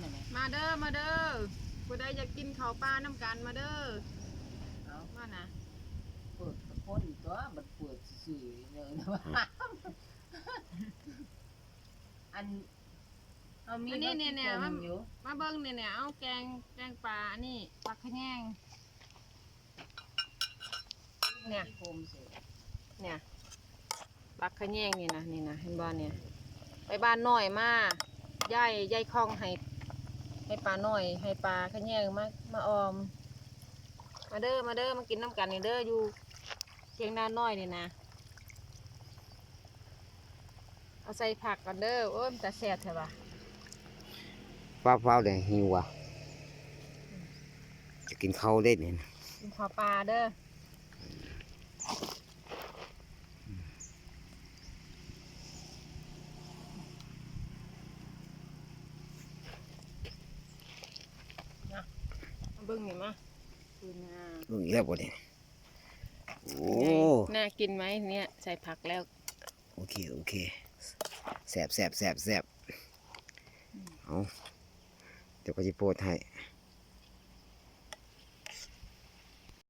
หน่อยไหมมาเด้อมาเด้อผู้ใดอยากกินข้าวปลาน้ำกันมาเด้อเอามานะเปิดกระพ้นตัวมันเปิดสื่อๆเลยนะว่าอันเอามีอันนี้เนี่ยเนี่ยมัมาอยู่มาเบิ้งเนี่ยเนี่ยเอาแกงแกงปลาอันนี้ปลาขะแยงเนี่ยโคมเสร็จเนี่ยปลาขะแยงนี่นะนี่นะเห็นบ้านเนี่ยไปบ้านน้อยมาย่ายย่ายคลองให้ ให้ปลาน้อย ให้ปลาขะแยงมามาออม มาเด้อมาเด้อมากินน้ำกันนี่เด้ออยู่เชียงนาน้อยนี่นะเอาใส่ผักกันเด้อโอ้ยมันแต่แซ่บใช่ปะฟ้าวฟ้าวเลยหิวว่ะจะกินข้าวได้เนี่ยนะกินข้าวปลาเด้อนะมา เบิ้งนี่มาคือนาลูกอีกแล้วบ่เนี่ยโอ้น่ากินไหมเนี่ยใส่ผักแล้ว โอเคโอเคแสบแสบแสบแสบเอาเดี๋ยวก็จะโพดให้อ